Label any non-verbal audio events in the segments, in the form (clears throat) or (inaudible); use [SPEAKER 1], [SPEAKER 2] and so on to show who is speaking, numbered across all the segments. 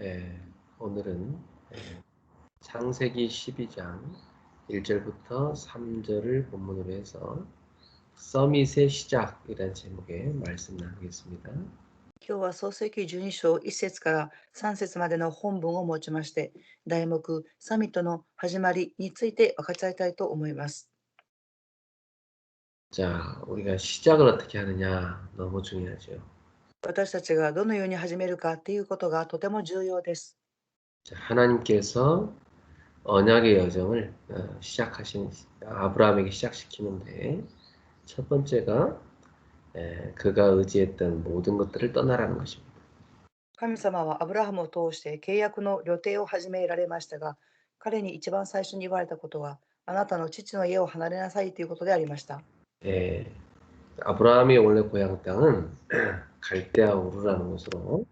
[SPEAKER 1] 예, 오늘은 예, 창세기 12장 1절부터 3절을 본문으로 해서 서밋의 시작이라는 제목의 말씀 나누겠습니다.
[SPEAKER 2] 今日は創世記12章1節から3節までの本文を持ちまして、題目サミットの始まりについて分かち合いたいと思います。
[SPEAKER 1] 자, 우리가 시작을 어떻게 하느냐 너무 중요하죠.
[SPEAKER 2] 私たちがどのように始めるかっていうことがとても重要です。
[SPEAKER 1] 자, 하나님께서 언약의 여정을 어, 시작하시는 아브라함에게 시작시키는데 첫 번째가 에, 그가 의지했던 모든 것들을 떠나라는 것입니다.
[SPEAKER 2] 神様はアブラハムを通して契約の旅程を始められましたが、彼に一番最初に言われたことは、あなたの父の家を離れなさいということでありました。
[SPEAKER 1] 예, 아브라함의 원래 고향 땅은 (clears throat) 갈대아 우르라는 곳으로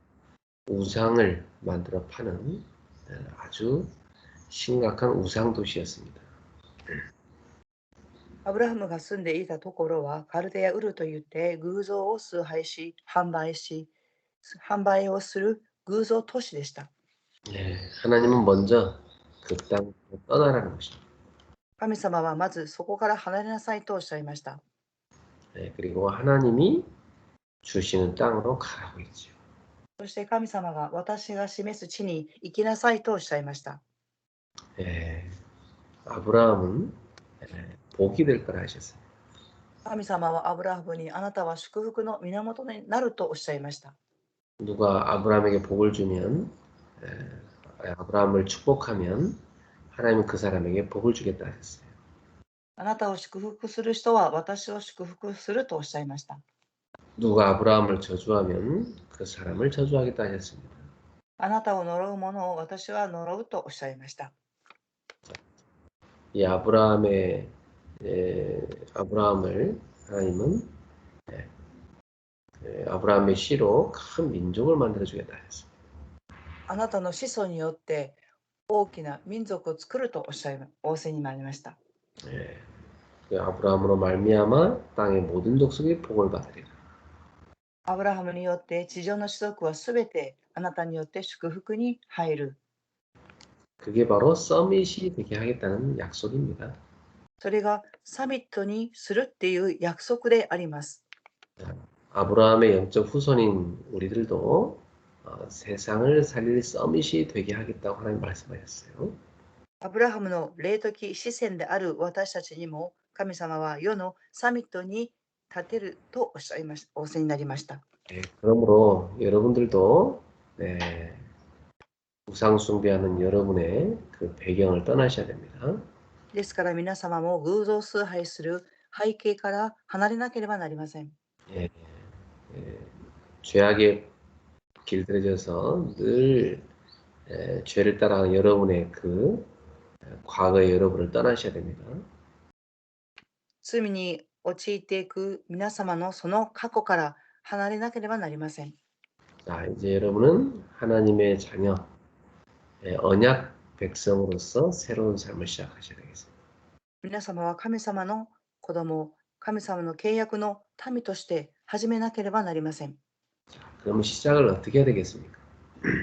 [SPEAKER 1] 우상을 만들어 파는 에, 아주 심각한 우상 도시였습니다.
[SPEAKER 2] アブラハムが住んでいたところは、カルデアウルといって偶像を崇拝し、販売し、販売をする偶像都市でした。
[SPEAKER 1] 예, 하나님은 먼저 그 땅을 떠나라는 것입니다.
[SPEAKER 2] 神様はまずそこから離れなさいとおっしゃいました。
[SPEAKER 1] 예, 그리고 하나님이 주시는 땅으로 가라고 했죠.
[SPEAKER 2] そして神様が私が示す地に行きなさいとおっしゃいました。
[SPEAKER 1] 예, 아브라함은 예, 복이 될 거라 하셨어요.
[SPEAKER 2] 神様はアブラハムにあなたは祝福の源になるとおっしゃいました。
[SPEAKER 1] 누가 아브라함에게 복을 주면 에, 아브라함을 축복하면 하나님은 그 사람에게 복을 주겠다 하셨어요.
[SPEAKER 2] あなたを祝福する人は私を祝福するとおっしゃいました。
[SPEAKER 1] 누가 아브라함을 저주하면 그 사람을 저주하겠다 하셨습니다.
[SPEAKER 2] あなたを呪う者を私は呪うとおっしゃいました。
[SPEAKER 1] 이 아브라함의 에, 아브라함을 하나님은 에, 에, 아브라함의 씨로 큰 민족을 만들어 주겠다 하셨어요.
[SPEAKER 2] あなたの子孫によって大きな民族を作るとおっしゃい仰せになりました。
[SPEAKER 1] 예, 그 아브라함으로 말미암아 땅의 모든 족속이 복을 받으리라.
[SPEAKER 2] アブラハムによって地上の種族はすべてあなたによって祝福に入る。
[SPEAKER 1] 그게 바로 서밋이 되게 하겠다는 약속입니다.
[SPEAKER 2] それがサミットにするっていう約束であります。
[SPEAKER 1] 아브라함의 영적 후손인 우리들도 어, 세상을 살릴 서밋이 되게 하겠다고 하나님 말씀하셨어요.
[SPEAKER 2] アブラハムの霊的視線である私たちにも 神様は世のサミットに立てるとおっしゃいまし仰せになりました。
[SPEAKER 1] 네, 그러므로 여러분들도 네, 우상 숭배하는 여러분의 그 배경을 떠나셔야 됩니다.
[SPEAKER 2] ですから皆様も偶像崇拝する背景から離れなければなりません。
[SPEAKER 1] 예, 예, 죄악에 길들여져서 늘 예, 죄를 따라가는 여러분의 그 예, 과거의 여러분을 떠나셔야 됩니다.
[SPEAKER 2] 罪に陥っていく皆様のその過去から離れなければなりません。
[SPEAKER 1] 자, 이제 여러분은 하나님의 자녀, 예, 언약 백성으로서 새로운 삶을 시작하셔야 되겠습니다.
[SPEAKER 2] 皆様は神様の子供、神様の契約の民として始めなければなりません。
[SPEAKER 1] 자, 그러면 (clears throat) 시작을 어떻게 해야 되겠습니까?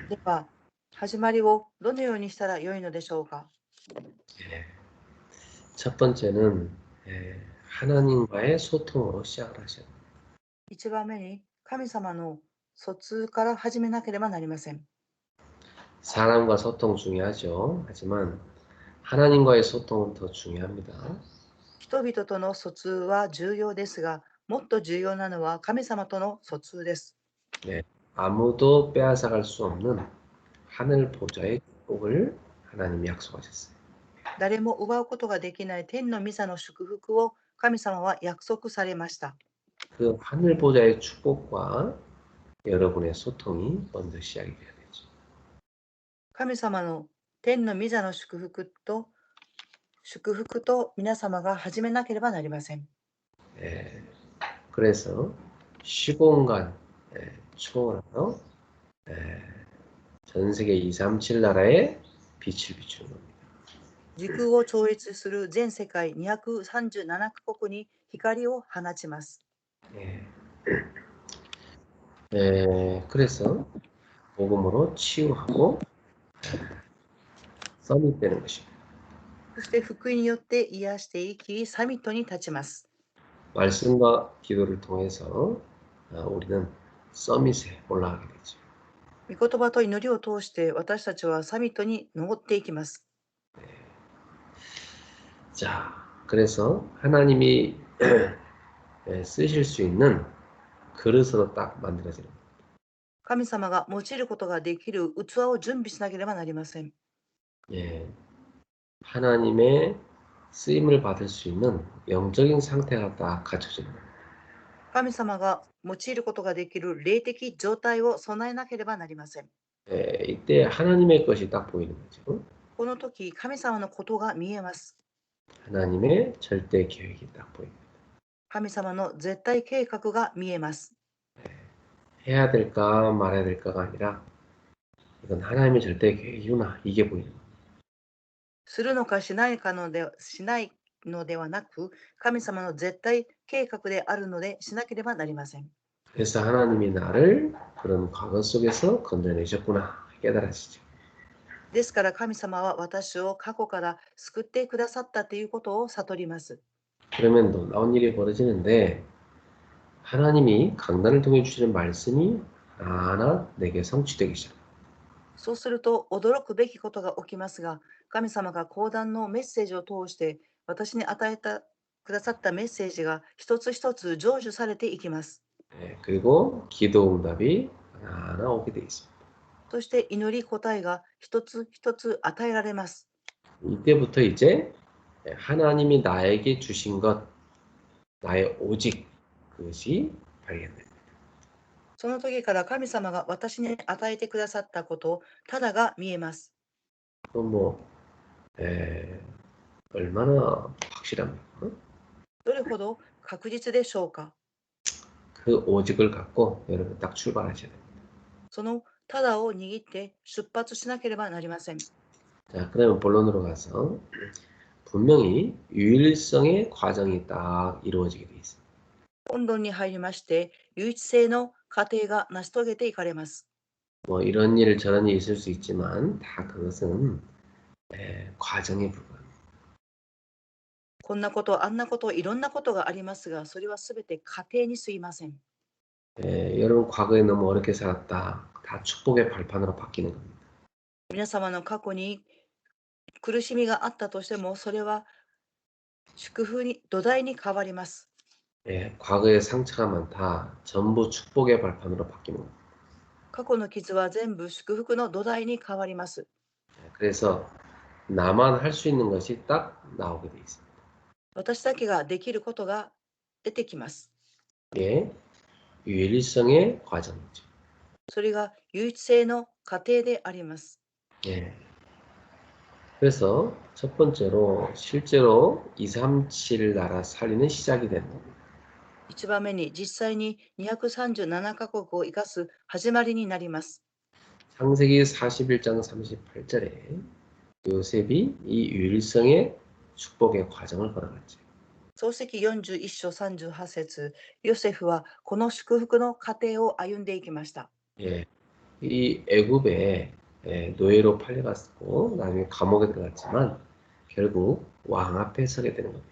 [SPEAKER 2] では、始まりをどのようにしたらよいのでしょうか
[SPEAKER 1] 예, 첫 번째는 예, 하나님과의 소통으로 시작을 하셔야 됩니다.
[SPEAKER 2] 一番目に神様の疎通から始めなければなりません。
[SPEAKER 1] 사람과 소통 중요하죠. 하지만 하나님과의 소통은 더 중요합니다.
[SPEAKER 2] 人々との疎通は重要ですが、もっと重要なのは神様との疎通です。
[SPEAKER 1] 아무도 빼앗아갈 수 없는 하늘 보좌의 축복을 하나님이 약속하셨어요.
[SPEAKER 2] 誰も奪うことができない天の御座の祝福を神様は約束されました。
[SPEAKER 1] 그 하늘 보좌의 축복과 여러분의 소통이 먼저 시작이 돼야 되죠.
[SPEAKER 2] 神様の天の御座の祝福と祝福と皆様が始めなければなりません。
[SPEAKER 1] 예, 그래서 시공간 예, 초월하여 예, 전 세계 237 나라에 빛을 비추는 겁니다.
[SPEAKER 2] 時空を超越する全世界237カ国に光を放ちます。
[SPEAKER 1] 예. 예, 그래서 복음으로 치유하고 썸이 되는 것입니다.
[SPEAKER 2] そして福音によって癒していき、サミットに立ちます。
[SPEAKER 1] 말씀과 기도를 통해서 아, 우리는 서밋에 올라가게 되죠.
[SPEAKER 2] 御言葉と祈りを通して私たちはサミットに登っていきます。
[SPEAKER 1] 자, 그래서 하나님이 (clears throat) 예, 쓰실 수 있는 그릇으로 딱 만들어지는 거예요.
[SPEAKER 2] 神様が用いることができる器を準備しなければなりません。
[SPEAKER 1] 예, 하나님의 쓰임을 받을 수 있는 영적인 상태가 딱 갖춰지는 거예요.
[SPEAKER 2] 神様が用いることができる霊的状態を備えなければなりません。
[SPEAKER 1] 예, 이때 하나님의 것이 딱 보이는 거죠.
[SPEAKER 2] この時、神様のことが見えます。
[SPEAKER 1] 하나님의 절대 계획이 딱 보입니다.
[SPEAKER 2] 神様の絶対計画が見えます。
[SPEAKER 1] 해야 될까 말아야 될까가 아니라 이건 하나님의 절대 계획이구나 이게 보이는 거예요.
[SPEAKER 2] するのかしないかのでしないのではなく、神様の絶対計画であるのでしなければなりません。
[SPEAKER 1] 그래서 하나님이 나를 그런 과거 속에서 건져내셨구나 깨달아지죠.
[SPEAKER 2] ですから神様は私を過去から救ってくださったということを悟ります。
[SPEAKER 1] 그러면 놀라운 일이 벌어지는데 하나님이 강단을 통해 주시는 말씀이 하나 내게 성취되기 시작.
[SPEAKER 2] そうすると驚くべきことが起きますが、神様が講談のメッセージを通して私に与えたくださったメッセージが一つ一つ成就されていきます。
[SPEAKER 1] 예, 그리고 기도 응답이 하나 오게 돼 있습니다.
[SPEAKER 2] そして祈り答えが一つ一つ与えられます。
[SPEAKER 1] 이때부터 이제 하나님이 나에게 주신 것, 나의 오직 그것이 발견됩니다.
[SPEAKER 2] その時から神様が私に与えてくださったこと、ただが見えます。
[SPEAKER 1] 그럼 뭐 에, 얼마나 확실합니까?
[SPEAKER 2] どれほど確実でしょうか
[SPEAKER 1] 그 오직을 갖고 여러분 딱 출발하셔야 됩니다.
[SPEAKER 2] その ただを握って出発しなければなりません。
[SPEAKER 1] 자, 그러면 본론으로 가서 분명히 유일성의 과정이 딱 이루어지게 돼 있습니다.
[SPEAKER 2] 本論に入りまして、唯一性の過程が成し遂げていかれます。
[SPEAKER 1] 뭐 이런 일 저런 일 있을 수 있지만 다 그것은 에, 과정에 불과합니다.
[SPEAKER 2] こんなこと、あんなこと、いろんなことがありますが、それはすべて過程にすいません。
[SPEAKER 1] 에, 여러분 과거에 너무 어렵게 살았다. 다 축복의 발판으로 바뀌는 겁니다.
[SPEAKER 2] 皆様の過去に苦しみがあったとしても、それは祝福に土台に変わります。
[SPEAKER 1] 예, 과거에 상처가 많다. 전부 축복의 발판으로 바뀌는 겁니다.
[SPEAKER 2] 過去の傷は全部祝福の土台に変わります。
[SPEAKER 1] 예, 그래서 나만 할 수 있는 것이 딱 나오게 돼 있습니다.
[SPEAKER 2] 私だけができることが出てきます。
[SPEAKER 1] 예, 유일성의 과정이죠.
[SPEAKER 2] それが唯一性の過程であります。
[SPEAKER 1] 예. 그래서 첫 번째로 실제로 237 나라 살리는 시작이 되는 겁니다.
[SPEAKER 2] 1番目に実際に237カ国を生かす始まりになります。
[SPEAKER 1] 창세기 41장 38절에 요셉이 이 유일성의 축복의 과정을 걸어갔죠.
[SPEAKER 2] 漱石41章38節ヨセフはこの祝福の過程を歩んでいきました。
[SPEAKER 1] 예, 이 애굽에 예, 노예로 팔려갔고 나중에 감옥에 들어갔지만 결국 왕 앞에 서게 되는 겁니다.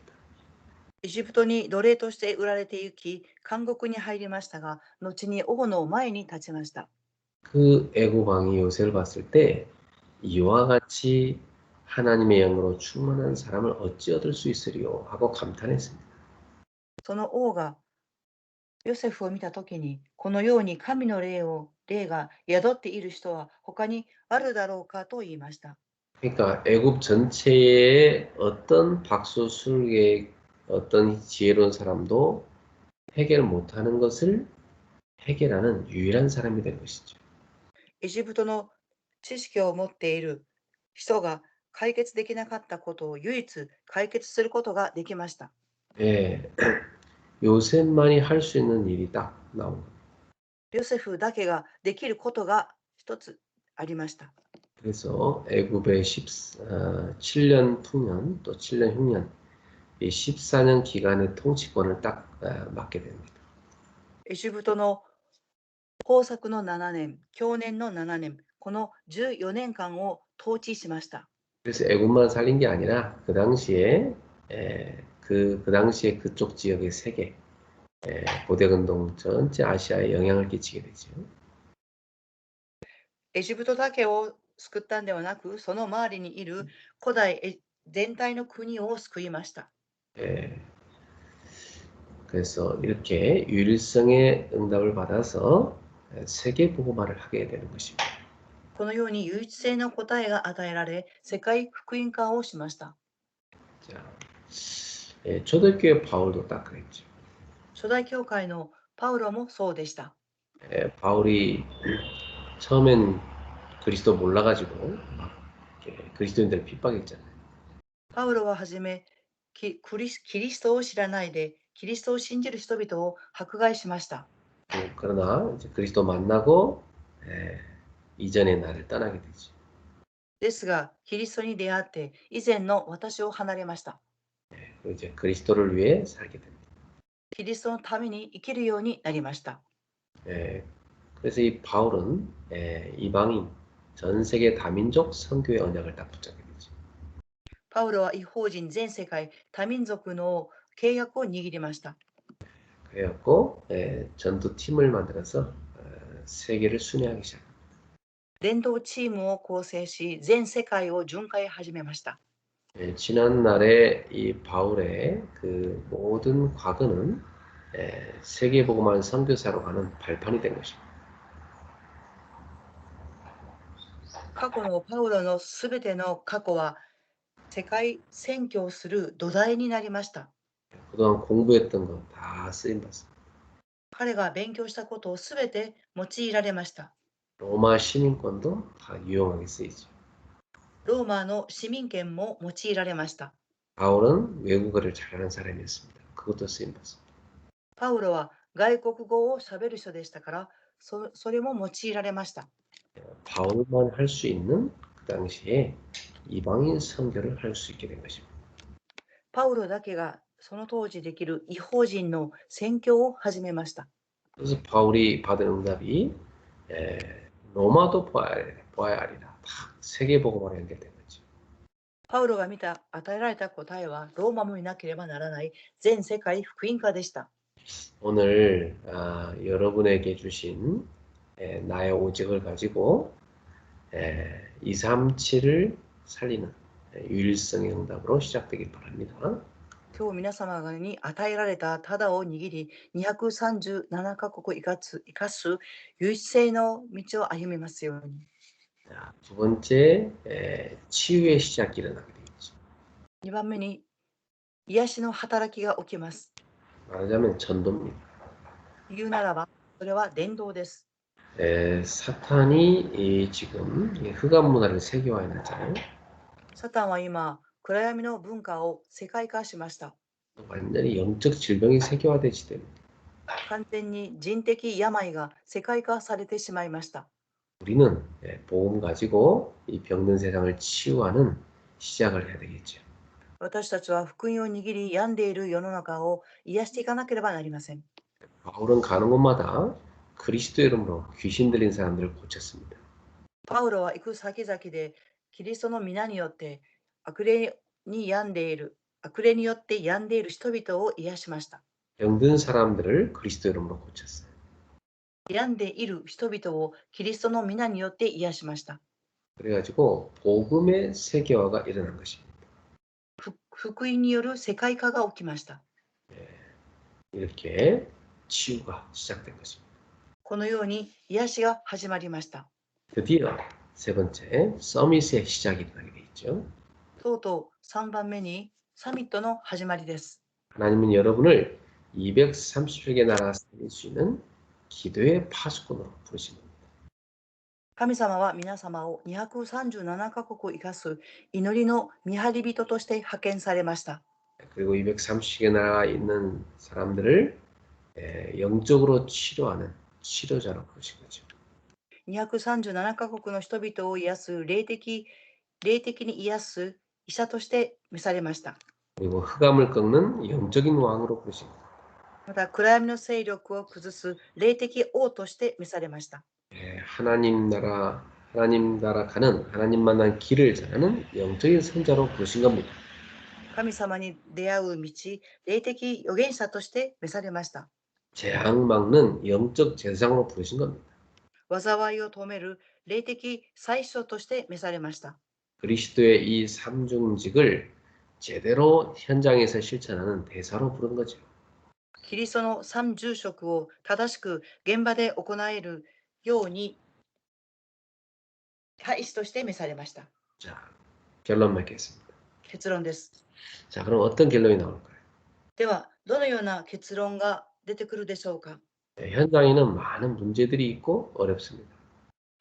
[SPEAKER 2] エジプトに奴隷として売られて行き、監獄に入りましたが、後に王の前に立ちました。
[SPEAKER 1] 그 애굽 왕이 요셉을 봤을 때 이와 같이 하나님의 영으로 충만한 사람을 어찌 얻을 수 있으리요 하고 감탄했습니다.
[SPEAKER 2] その王が ヨセフを見たときに、このように神の霊を霊が宿っている人は他にあるだろうかと言いました。
[SPEAKER 1] 그러니까 애굽 전체에 어떤 박수 술계 어떤 지혜로운 사람도 해결 못하는 것을 해결하는 유일한 사람이 된 것이죠.
[SPEAKER 2] エジプトの知識を持っている人が解決できなかったことを唯一解決することができました。
[SPEAKER 1] 예, 요셉만이 할 수 있는 일이 딱 나온 거예요.
[SPEAKER 2] ヨセフだけができることが一つありました。
[SPEAKER 1] 그래서 애굽의 10, 어, 7년 풍년 또 7년 흉년 이 14년 기간의 통치권을 딱 어, 맡게 됩니다.
[SPEAKER 2] エジプトの 豊作の7年、去年の7年、この14年間を統治しました。
[SPEAKER 1] 그래서 애굽만 살린 게 아니라 그 당시에 에, 그, 그 당시에 그쪽 지역의 세계 에, 고대근동 전체 아시아에 영향을 끼치게 되죠.
[SPEAKER 2] エジプトだけを救ったんではなく、その周りにいる古代エ全体の国を救いました。
[SPEAKER 1] 예. 그래서 이렇게 유일성의 응답을 받아서 세계 복음화를 하게 되는 것입니다.
[SPEAKER 2] このように唯一性の答えが与えられ、世界福音化をしました。
[SPEAKER 1] 자, 예, 초대교회 바울도 딱 그랬죠.
[SPEAKER 2] 初代教会のパウロもそうでした。
[SPEAKER 1] 예, 바울이 처음엔 그리스도 몰라가지고 막 이렇게 그리스도인들 핍박했잖아요.
[SPEAKER 2] パウロははじめキクリスキリストを知らないで、キリストを信じる人々を迫害しました。
[SPEAKER 1] 음, 그러나 이제 그리스도 만나고 예, 이전의 나를 떠나게 되죠.
[SPEAKER 2] ですが、キリストに出会って、以前の私を離れました。
[SPEAKER 1] 그리고 이제 그리스도를 위해 살게 됩니다.
[SPEAKER 2] キリストのために生きるようになりました。
[SPEAKER 1] 예, 그래서 이 바울은 예, 이방인 전 세계 다민족 선교의 언약을 딱 붙잡게 되죠.
[SPEAKER 2] パウロは違法人全世界多民族の契約を握りました。
[SPEAKER 1] 그래갖고 예, 전투 팀을 만들어서 어, 세계를 순회하기 시작합니다.
[SPEAKER 2] 伝道チームを構成し、全世界を巡回始めました。
[SPEAKER 1] 예, 지난 날에 이 바울의 그 모든 과거는 예, 세계 복음화 선교사로 가는 발판이 된 것입니다.
[SPEAKER 2] 過去のパウロのすべての過去は世界宣教する土台になりました。
[SPEAKER 1] 그동안 공부했던 거 다 쓰임 받습니다.
[SPEAKER 2] 彼が勉強したことをすべて用いられました。
[SPEAKER 1] 로마 시민권도 다 유용하게 쓰이죠.
[SPEAKER 2] ローマの市民権も用いられました。
[SPEAKER 1] 바울은 외국어를 잘하는 사람이었습니다. 그것도 쓰임 받습니다.
[SPEAKER 2] パウロは外国語をしゃべる人でしたから、そそれも用いられました。
[SPEAKER 1] 바울만 할 수 있는 그 당시에 이방인 선교를 할 수 있게 된 것입니다.
[SPEAKER 2] パウロだけがその当時できる違法人の宣教を始めました。
[SPEAKER 1] 그래서 바울이 받은 응답이 에, 로마도 보아야, 보아야 하리라. 다 세계 복음화로 연결된 거죠.
[SPEAKER 2] パウロが見た与えられた答えは、ローマも見なければならない全世界福音化でした。
[SPEAKER 1] 오늘 아, 여러분에게 주신 에, 나의 오직을 가지고 에, 237을 살리는 에, 유일성의 응답으로 시작되길 바랍니다.
[SPEAKER 2] 今日皆様に与えられたただを握り、237カ国生かす生かす唯一性の道を歩みますように。
[SPEAKER 1] 자, 두 번째 에, 치유의 시작이 일어나게 되겠죠.
[SPEAKER 2] 2番目に、癒しの働きが起きます。
[SPEAKER 1] 말하자면 전도입니다.
[SPEAKER 2] 言うならば、それは伝道です。
[SPEAKER 1] 에, 사탄이 이 지금 이 흑암 문화를 세계화해 놨잖아요.
[SPEAKER 2] サタンは今、暗闇の文化を世界化しました。
[SPEAKER 1] 완전히 영적 질병이 세계화되지 됩니다.
[SPEAKER 2] 完全に人的病が世界化されてしまいました。
[SPEAKER 1] 우리는 예, 복음 가지고 이 병든 세상을 치유하는 시작을 해야 되겠죠.
[SPEAKER 2] 私たちは福音を握り病んでいる世の中を癒していかなければなりません。
[SPEAKER 1] 바울은 가는 곳마다 그리스도 이름으로 귀신 들린 사람들을 고쳤습니다.
[SPEAKER 2] パウロは行く先々でキリストの皆によって悪霊に病んでいる、悪霊によって病んでいる人々を癒しました。
[SPEAKER 1] 병든 사람들을 그리스도 이름으로 고쳤어요.
[SPEAKER 2] 病んでいる人々をキリストの皆によって癒しました。
[SPEAKER 1] 그래가지고 복음의 세계화가 일어난 것입니다.
[SPEAKER 2] ふ福音による世界化が起きました。
[SPEAKER 1] 이렇게 치유가 시작된 것입니다.
[SPEAKER 2] このように癒しが始まりました。
[SPEAKER 1] 드디어 세 번째 서밋의 시작이 일어나게 돼 있죠.
[SPEAKER 2] とうとう3番目にサミットの始まりです。
[SPEAKER 1] 하나님은 여러분을 237개 나라 살릴 수 있는 기도의 파수꾼으로 부르신 겁니다.
[SPEAKER 2] 神様は皆様を237カ国を生かす祈りの見張り人として派遣されました。
[SPEAKER 1] 그리고 230개 나라에 있는 사람들을 에, 영적으로 치료하는 치료자로 부르신 거죠.
[SPEAKER 2] 237カ国の人々を癒す霊的霊的に癒す医者として召されました。
[SPEAKER 1] 그리고 흑암을 꺾는 영적인 왕으로 부르신 겁니다.
[SPEAKER 2] また暗闇の勢力を崩す霊的王として召されました。
[SPEAKER 1] 예, 하나님 나라 하나님 나라 가는 하나님 만난 길을 전하는 영적인 선자로 부르신 겁니다.
[SPEAKER 2] 神様に出会う道、霊的預言者として召されました。
[SPEAKER 1] 재앙 막는 영적 제사장으로 부르신 겁니다.
[SPEAKER 2] 災いを止める霊的最初として召されました。
[SPEAKER 1] 그리스도의 이 삼중직을 제대로 현장에서 실천하는 대사로 부른 거죠.
[SPEAKER 2] キリストの三重職を正しく現場で行えるように大使として召されました。
[SPEAKER 1] 자, 결론 맺겠습니다.
[SPEAKER 2] 結論です。
[SPEAKER 1] 자, 그럼 어떤 결론이 나올까요?
[SPEAKER 2] では、どのような結論が出てくるでしょうか
[SPEAKER 1] 네, 현장에는 많은 문제들이 있고 어렵습니다.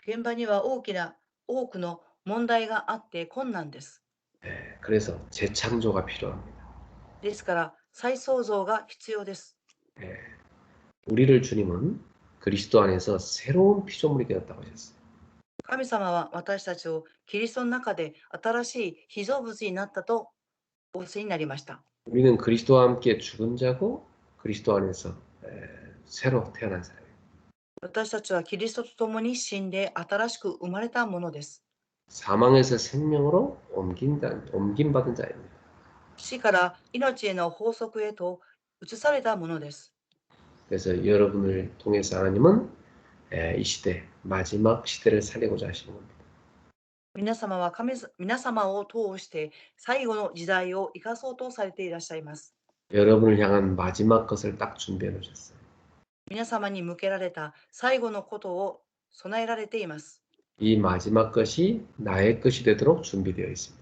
[SPEAKER 2] 現場には大きな多くの問題があって困難です。
[SPEAKER 1] 네, 그래서 재창조가 필요합니다.
[SPEAKER 2] ですから、 再創造が必要です。
[SPEAKER 1] 네, 우리를 주님은 그리스도 안에서 새로운 피조물이 되었다고 하셨어요.
[SPEAKER 2] 神様は私たちをキリストの中で新しい被造物になったと仰せになりました。
[SPEAKER 1] 우리는 그리스도와 함께 죽은 자고 그리스도 안에서 에, 새로 태어난 사람이에요.
[SPEAKER 2] 私たちはキリストと共に死んで新しく生まれたものです。
[SPEAKER 1] 사망에서 생명으로 옮긴다, 옮김받은 자입니다.
[SPEAKER 2] 死から命への法則へと移されたものです。
[SPEAKER 1] 그래서 여러분을 통해서 하나님은 에, 이 시대 마지막 시대를 살리고자 하시는 겁니다.
[SPEAKER 2] 皆様は神様皆様を通して最後の時代を生かそうとされていらっしゃいます。
[SPEAKER 1] 여러분을 향한 마지막 것을 딱 준비해 놓으셨어요.
[SPEAKER 2] 皆様に向けられた最後のことを備えられています。
[SPEAKER 1] 이 마지막 것이 나의 것이 되도록 준비되어 있습니다.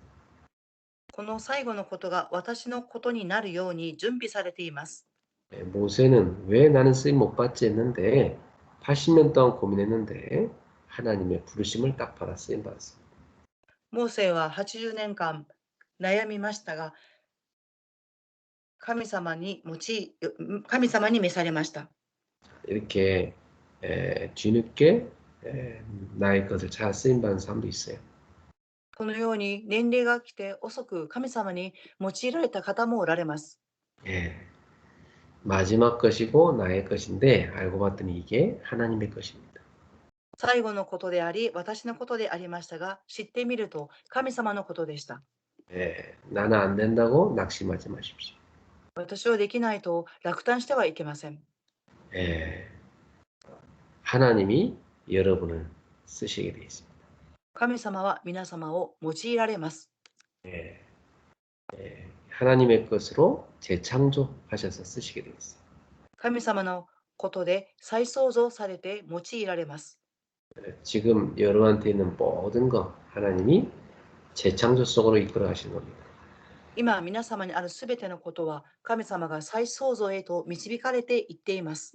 [SPEAKER 2] この最後のことが私のことになるように準備されています。
[SPEAKER 1] 에, 모세는 왜 나는 쓰임 못 받지 했는데 80년 동안 고민했는데 하나님의 부르심을 딱 받아 쓰임 받았습니다.
[SPEAKER 2] モーセは80年間悩みましたが、神様に用い神様に召されました。
[SPEAKER 1] 이렇게 에, 뒤늦게 에, 나의 것을 찾아 쓰임 받은 사람도 있어요.
[SPEAKER 2] このように年齢が来て遅く神様に用いられた方もおられます。
[SPEAKER 1] 예. 마지막 것이고 나의 것인데 알고 봤더니 이게 하나님의 것입니다.
[SPEAKER 2] 最後のことであり、私のことでありましたが、知ってみると神様のことでした。
[SPEAKER 1] 예. 나는 안 된다고 낙심하지 마십시오.
[SPEAKER 2] 私はできないと落胆してはいけません。
[SPEAKER 1] 예. 하나님이 여러분을 쓰시게 되어 있습니다.
[SPEAKER 2] 神様は皆様を用いられます。
[SPEAKER 1] 예. 예. 하나님의 것으로 재창조하셔서 쓰시게 되어 있어요.
[SPEAKER 2] 神様のことで再創造されて用いられます。
[SPEAKER 1] 예. 지금 여러분한테 있는 모든 것 하나님이 재창조 속으로 이끌어 가시는 겁니다.
[SPEAKER 2] 今、皆様にあるすべてのことは神様が再創造へと導かれていっています。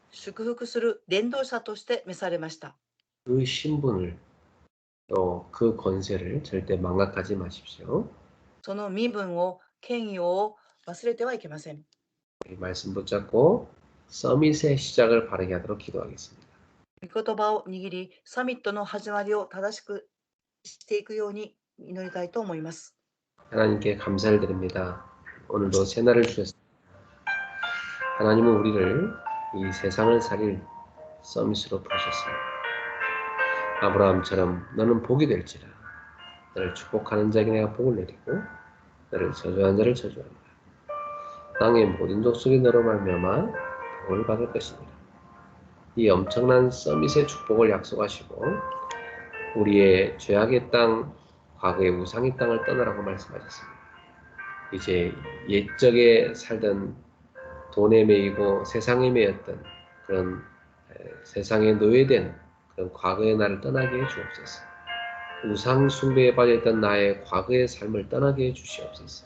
[SPEAKER 2] 祝福する伝道者として召されました。
[SPEAKER 1] 그 신분을 또 그 권세를 절대 망각하지 마십시오.
[SPEAKER 2] その身分を、権威を忘れてはいけません。
[SPEAKER 1] 이 말씀 붙잡고 서밋의 시작을 바르게 하도록 기도하겠습니다.
[SPEAKER 2] 御言葉を握り、サミットの始まりを正しくしていくように祈りたいと思います。
[SPEAKER 1] 하나님께 감사를 드립니다. 오늘도 새날을 주셨습니다. 하나님은 우리를 이 세상을 살릴 서밋으로 부르셨습니다. 아브라함처럼 너는 복이 될지라 너를 축복하는 자에게 내가 복을 내리고 너를 저주하는 자를 저주한다. 땅의 모든 족속이 너로 말미암아 복을 받을 것이니라. 이 엄청난 서밋의 축복을 약속하시고 우리의 죄악의 땅, 과거의 우상의 땅을 떠나라고 말씀하셨습니다. 이제 옛적에 살던 돈에 매이고 세상에 매였던 그런 에, 세상에 노예된 그런 과거의 나를 떠나게 해 주옵소서. 우상 숭배에 빠져있던 나의 과거의 삶을 떠나게 해 주시옵소서.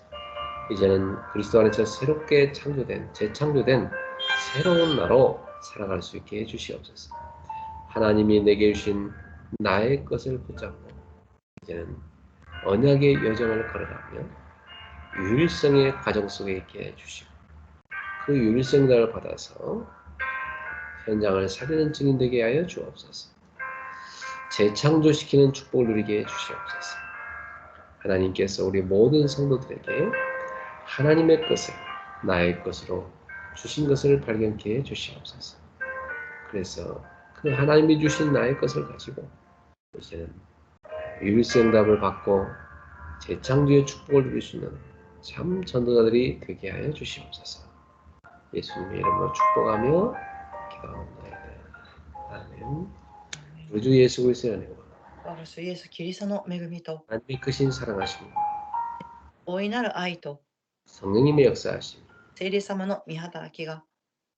[SPEAKER 1] 이제는 그리스도 안에서 새롭게 창조된 재창조된 새로운 나로 살아갈 수 있게 해 주시옵소서. 하나님이 내게 주신 나의 것을 붙잡고 이제는 언약의 여정을 걸어가며 유일성의 가정 속에 있게 해 주시고 그 유일성을 받아서 현장을 살리는 증인 되게 하여 주옵소서. 재창조시키는 축복을 누리게 해 주시옵소서. 하나님께서 우리 모든 성도들에게 하나님의 것을 나의 것으로 주신 것을 발견케 해 주시옵소서. 그래서 그 하나님이 주신 나의 것을 가지고 이제는 유일성답을 받고 재창조의 축복을 누릴 수 있는 참 전도자들이 되게 하여 주시옵소서. 예수님의 이름으로 축복하며 기도합니다. 아멘. 우리 주 예수 그리스도의 은혜와
[SPEAKER 2] 我が主イエス・キリストの恵みと
[SPEAKER 1] 하나님의 크신 사랑하심,
[SPEAKER 2] 大いなる愛と
[SPEAKER 1] 성령님의 역사하심,
[SPEAKER 2] 聖霊様の御働きが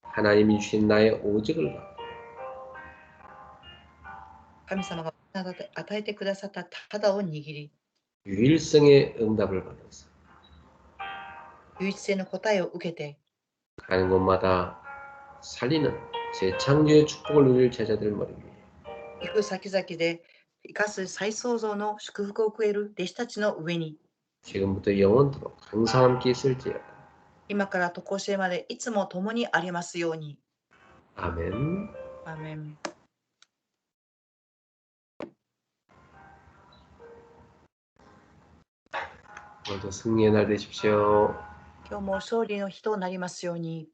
[SPEAKER 1] 하나님이 주신 나의 오직을 받고
[SPEAKER 2] 神様が与えてくださった肌を握り
[SPEAKER 1] 유일성의 응답을 받아서
[SPEAKER 2] 唯一性の答えを受けて
[SPEAKER 1] 가는 곳마다 살리는 재창조의 축복을 누릴 제자들 머리 위에
[SPEAKER 2] 行く先々で生かす再創造の祝福を受ける弟子たちの上に
[SPEAKER 1] 지금부터 영원토록 항상 함께 있을지어다.
[SPEAKER 2] 今から常しえまでいつも共にありますように。
[SPEAKER 1] 아멘.
[SPEAKER 2] アーメン
[SPEAKER 1] 오늘도 승리의 날 되십시오.
[SPEAKER 2] 今日も勝利の日となりますように。